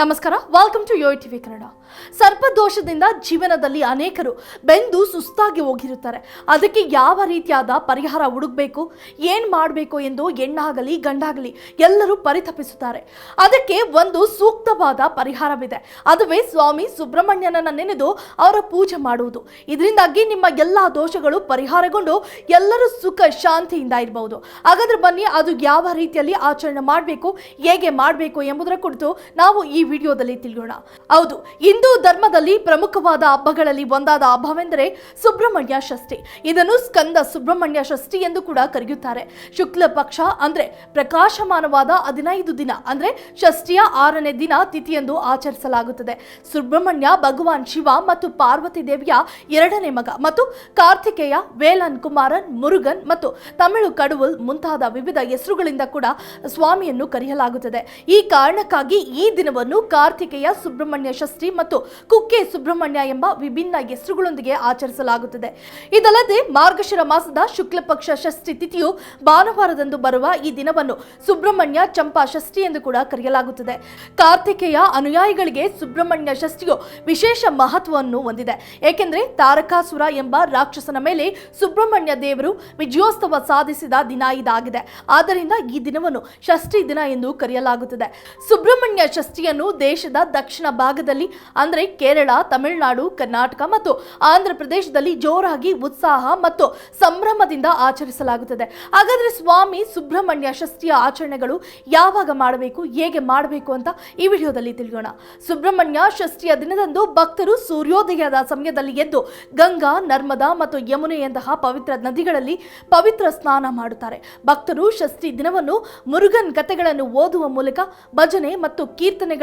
ನಮಸ್ಕಾರ welcome to yo TV Kannada ಸರ್ಪದೋಷದಿಂದ ಜೀವನದಲ್ಲಿ ಅನೇಕರು ಬೆಂದು ಸುಸ್ತಾಗಿ ಹೋಗಿರುತ್ತಾರೆ. ಅದಕ್ಕೆ ಯಾವ ರೀತಿಯಾದ ಪರಿಹಾರ ಹುಡುಕಬೇಕು, ಏನ್ ಮಾಡಬೇಕು ಎಂದು ಹೆಣ್ಣಾಗಲಿ, ಗಂಡಾಗಲಿ ಎಲ್ಲರೂ ಪರಿತಪಿಸುತ್ತಾರೆ. ಅದಕ್ಕೆ ಒಂದು ಸೂಕ್ತವಾದ ಪರಿಹಾರವಿದೆ. ಅದುವೇ ಸ್ವಾಮಿ ಸುಬ್ರಹ್ಮಣ್ಯನನ್ನ ನೆನೆದು ಅವರ ಪೂಜೆ ಮಾಡುವುದು. ಇದರಿಂದಾಗಿ ನಿಮ್ಮ ಎಲ್ಲ ದೋಷಗಳು ಪರಿಹಾರಗೊಂಡು ಎಲ್ಲರೂ ಸುಖ ಶಾಂತಿಯಿಂದ ಇರಬಹುದು. ಹಾಗಾದ್ರೆ ಬನ್ನಿ, ಅದು ಯಾವ ರೀತಿಯಲ್ಲಿ ಆಚರಣೆ ಮಾಡಬೇಕು, ಹೇಗೆ ಮಾಡಬೇಕು ಎಂಬುದರ ಕುರಿತು ನಾವು ಈ ವಿಡಿಯೋದಲ್ಲಿ ತಿಳಿಯೋಣ. ಹೌದು, ಹಿಂದೂ ಧರ್ಮದಲ್ಲಿ ಪ್ರಮುಖವಾದ ಹಬ್ಬಗಳಲ್ಲಿ ಒಂದಾದ ಹಬ್ಬವೆಂದರೆ ಸುಬ್ರಹ್ಮಣ್ಯ ಷಷ್ಠಿ. ಇದನ್ನು ಸ್ಕಂದ ಸುಬ್ರಹ್ಮಣ್ಯ ಷಷ್ಠಿ ಎಂದು ಕೂಡ ಕರೆಯುತ್ತಾರೆ. ಶುಕ್ಲ ಪಕ್ಷ ಅಂದ್ರೆ ಪ್ರಕಾಶಮಾನವಾದ ಹದಿನೈದು ದಿನ, ಅಂದ್ರೆ ಷಷ್ಠಿಯ ಆರನೇ ದಿನ ತಿಥಿಯೆಂದು ಆಚರಿಸಲಾಗುತ್ತದೆ. ಸುಬ್ರಹ್ಮಣ್ಯ ಭಗವಾನ್ ಶಿವ ಮತ್ತು ಪಾರ್ವತಿ ದೇವಿಯ ಎರಡನೇ ಮಗ ಮತ್ತು ಕಾರ್ತಿಕೇಯ, ವೇಲನ್ ಕುಮಾರನ್, ಮುರುಗನ್ ಮತ್ತು ತಮಿಳು ಕಡುವಲ್ ಮುಂತಾದ ವಿವಿಧ ಹೆಸರುಗಳಿಂದ ಕೂಡ ಸ್ವಾಮಿಯನ್ನು ಕರೆಯಲಾಗುತ್ತದೆ. ಈ ಕಾರಣಕ್ಕಾಗಿ ಈ ದಿನವನ್ನು ಕಾರ್ತಿಕೇಯ ಸುಬ್ರಹ್ಮಣ್ಯ ಷಷ್ಠಿ ಮತ್ತು ಕುಕ್ಕೆ ಸುಬ್ರಹ್ಮಣ್ಯ ಎಂಬ ವಿಭಿನ್ನ ಹೆಸರುಗಳೊಂದಿಗೆ ಆಚರಿಸಲಾಗುತ್ತದೆ. ಇದಲ್ಲದೆ ಮಾರ್ಗಶಿರ ಮಾಸದ ಶುಕ್ಲ ಪಕ್ಷ ಷಷ್ಠಿ ತಿಥಿಯು ಭಾನುವಾರದಂದು ಬರುವ ಈ ದಿನವನ್ನು ಸುಬ್ರಹ್ಮಣ್ಯ ಚಂಪಾ ಷಷ್ಠಿ ಎಂದು ಕೂಡ ಕರೆಯಲಾಗುತ್ತದೆ. ಕಾರ್ತಿಕೇಯ ಅನುಯಾಯಿಗಳಿಗೆ ಸುಬ್ರಹ್ಮಣ್ಯ ಷಷ್ಠಿಯು ವಿಶೇಷ ಮಹತ್ವವನ್ನು ಹೊಂದಿದೆ. ಏಕೆಂದರೆ ತಾರಕಾಸುರ ಎಂಬ ರಾಕ್ಷಸನ ಮೇಲೆ ಸುಬ್ರಹ್ಮಣ್ಯ ದೇವರು ವಿಜಯೋತ್ಸವ ಸಾಧಿಸಿದ ದಿನ ಇದಾಗಿದೆ. ಆದ್ದರಿಂದ ಈ ದಿನವನ್ನು ಷಷ್ಠಿ ದಿನ ಎಂದು ಕರೆಯಲಾಗುತ್ತದೆ. ಸುಬ್ರಹ್ಮಣ್ಯ ಷಷ್ಠಿಯನ್ನು ದೇಶದ ದಕ್ಷಿಣ ಭಾಗದಲ್ಲಿ, ಅಂದರೆ ಕೇರಳ, ತಮಿಳುನಾಡು, ಕರ್ನಾಟಕ ಮತ್ತು ಆಂಧ್ರ ಪ್ರದೇಶದಲ್ಲಿ ಜೋರಾಗಿ ಉತ್ಸಾಹ ಮತ್ತು ಸಂಭ್ರಮದಿಂದ ಆಚರಿಸಲಾಗುತ್ತದೆ. ಹಾಗಾದ್ರೆ ಸ್ವಾಮಿ ಸುಬ್ರಹ್ಮಣ್ಯ ಷಷ್ಠಿಯ ಆಚರಣೆಗಳು ಯಾವಾಗ ಮಾಡಬೇಕು, ಹೇಗೆ ಮಾಡಬೇಕು ಅಂತ ಈ ವಿಡಿಯೋದಲ್ಲಿ ತಿಳಿಯೋಣ. ಸುಬ್ರಹ್ಮಣ್ಯ ಷಷ್ಠಿಯ ದಿನದಂದು ಭಕ್ತರು ಸೂರ್ಯೋದಯದ ಸಮಯದಲ್ಲಿ ಎದ್ದು ಗಂಗಾ, ನರ್ಮದಾ ಮತ್ತು ಯಮುನೆಯಂತಹ ಪವಿತ್ರ ನದಿಗಳಲ್ಲಿ ಪವಿತ್ರ ಸ್ನಾನ ಮಾಡುತ್ತಾರೆ. ಭಕ್ತರು ಷಷ್ಠಿ ದಿನವನ್ನು ಮುರುಗನ್ ಕಥೆಗಳನ್ನು ಓದುವ ಮೂಲಕ ಭಜನೆ ಮತ್ತು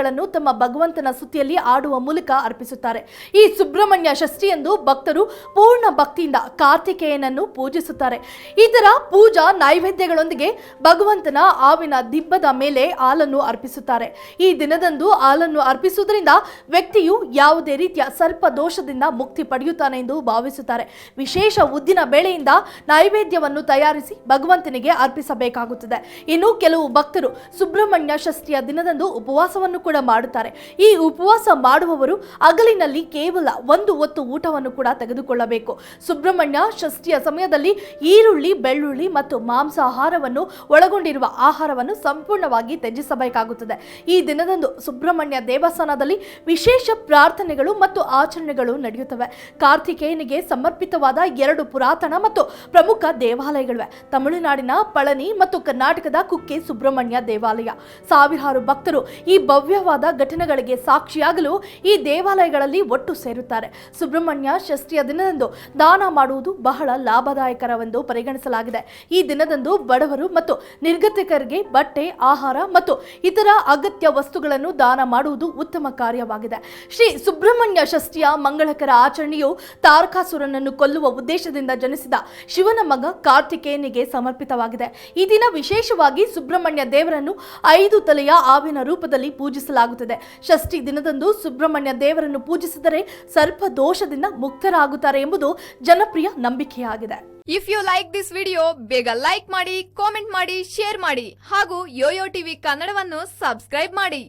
ಕೀರ್ತನೆಗಳನ್ನು ತಮ್ಮ ಭಗವಂತನ ಸ್ತುತಿಯಲ್ಲಿ ಆಡುವ ಮೂಲಕ ಅರ್ಪಿಸುತ್ತಾರೆ. ಈ ಸುಬ್ರಹ್ಮಣ್ಯ ಷಷ್ಠಿ ಎಂದು ಭಕ್ತರು ಪೂರ್ಣ ಭಕ್ತಿಯಿಂದ ಕಾರ್ತಿಕೇಯನನ್ನು ಪೂಜಿಸುತ್ತಾರೆ. ಇದರ ಪೂಜಾ ನೈವೇದ್ಯಗಳೊಂದಿಗೆ ಭಗವಂತನ ಆವಿನ ದಿಬ್ಬದ ಮೇಲೆ ಹಾಲನ್ನು ಅರ್ಪಿಸುತ್ತಾರೆ. ಈ ದಿನದಂದು ಹಾಲನ್ನು ಅರ್ಪಿಸುವುದರಿಂದ ವ್ಯಕ್ತಿಯು ಯಾವುದೇ ರೀತಿಯ ಸರ್ಪ ದೋಷದಿಂದ ಮುಕ್ತಿ ಪಡೆಯುತ್ತಾನೆ ಎಂದು ಭಾವಿಸುತ್ತಾರೆ. ವಿಶೇಷ ಉದ್ದಿನ ಬೇಳೆಯಿಂದ ನೈವೇದ್ಯವನ್ನು ತಯಾರಿಸಿ ಭಗವಂತನಿಗೆ ಅರ್ಪಿಸಬೇಕಾಗುತ್ತದೆ. ಇನ್ನು ಕೆಲವು ಭಕ್ತರು ಸುಬ್ರಹ್ಮಣ್ಯ ಷಷ್ಠಿಯ ದಿನದಂದು ಉಪವಾಸವನ್ನು ಕೂಡ ಮಾಡುತ್ತಾರೆ. ಈ ಉಪವಾಸ ಮಾಡುವವರು ಹಗಲಿನಲ್ಲಿ ಕೇವಲ ಒಂದು ಹೊತ್ತು ಊಟವನ್ನು ಕೂಡ ತೆಗೆದುಕೊಳ್ಳಬೇಕು. ಸುಬ್ರಹ್ಮಣ್ಯ ಷಷ್ಠಿಯ ಸಮಯದಲ್ಲಿ ಈರುಳ್ಳಿ, ಬೆಳ್ಳುಳ್ಳಿ ಮತ್ತು ಮಾಂಸಾಹಾರವನ್ನು ಒಳಗೊಂಡಿರುವ ಆಹಾರವನ್ನು ಸಂಪೂರ್ಣವಾಗಿ ತ್ಯಜಿಸಬೇಕಾಗುತ್ತದೆ. ಈ ದಿನದಂದು ಸುಬ್ರಹ್ಮಣ್ಯ ದೇವಸ್ಥಾನದಲ್ಲಿ ವಿಶೇಷ ಪ್ರಾರ್ಥನೆಗಳು ಮತ್ತು ಆಚರಣೆಗಳು ನಡೆಯುತ್ತವೆ. ಕಾರ್ತಿಕೇಯನಿಗೆ ಸಮರ್ಪಿತವಾದ ಎರಡು ಪುರಾತನ ಮತ್ತು ಪ್ರಮುಖ ದೇವಾಲಯಗಳಿವೆ. ತಮಿಳುನಾಡಿನ ಪಳನಿ ಮತ್ತು ಕರ್ನಾಟಕದ ಕುಕ್ಕೆ ಸುಬ್ರಹ್ಮಣ್ಯ ದೇವಾಲಯ. ಸಾವಿರಾರು ಭಕ್ತರು ಈ ಭವ್ಯವಾದ ಘಟನೆಗಳಿಗೆ ಸಾಕ್ಷಿಯಾಗಲು ಈ ದೇವಾಲಯಗಳಲ್ಲಿ ಒಟ್ಟು ಸೇರುತ್ತಾರೆ. ಸುಬ್ರಹ್ಮಣ್ಯ ಷಷ್ಠಿಯ ದಿನದಂದು ದಾನ ಮಾಡುವುದು ಬಹಳ ಲಾಭದಾಯಕರವೆಂದು ಪರಿಗಣಿಸಲಾಗಿದೆ. ಈ ದಿನದಂದು ಬಡವರು ಮತ್ತು ನಿರ್ಗತಿಕರಿಗೆ ಬಟ್ಟೆ, ಆಹಾರ ಮತ್ತು ಇತರ ಅಗತ್ಯ ವಸ್ತುಗಳನ್ನು ದಾನ ಮಾಡುವುದು ಉತ್ತಮ ಕಾರ್ಯವಾಗಿದೆ. ಶ್ರೀ ಸುಬ್ರಹ್ಮಣ್ಯ ಷಷ್ಠಿಯ ಮಂಗಳಕರ ಆಚರಣೆಯು ತಾರಕಾಸುರನನ್ನು ಕೊಲ್ಲುವ ಉದ್ದೇಶದಿಂದ ಜನಿಸಿದ ಶಿವನ ಮಗ ಕಾರ್ತಿಕೇಯನಿಗೆ ಸಮರ್ಪಿತವಾಗಿದೆ. ಈ ದಿನ ವಿಶೇಷವಾಗಿ ಸುಬ್ರಹ್ಮಣ್ಯ ದೇವರನ್ನು ಐದು ತಲೆಯ ಆವಿನ ರೂಪದಲ್ಲಿ ಪೂಜಿಸಲಾಗುತ್ತದೆ ಷಷ್ಠಿ ದಿನದಂದು ಸುಬ್ರಹ್ಮಣ್ಯ ದೇವರನ್ನು ಪೂಜಿಸಿದರೆ ಸರ್ಪ ದೋಷದಿಂದ ಮುಕ್ತರಾಗುತ್ತಾರೆ ಎಂಬುದು ಜನಪ್ರಿಯ ನಂಬಿಕೆಯಾಗಿದೆ. If you like this video ಬೇಗ ಲೈಕ್ ಮಾಡಿ ಕಾಮೆಂಟ್ ಮಾಡಿ ಶೇರ್ ಮಾಡಿ ಹಾಗೂ ಯೋಯೋ ಟಿವಿ ಕನ್ನಡವನ್ನು ಸಬ್ಸ್ಕ್ರೈಬ್ ಮಾಡಿ.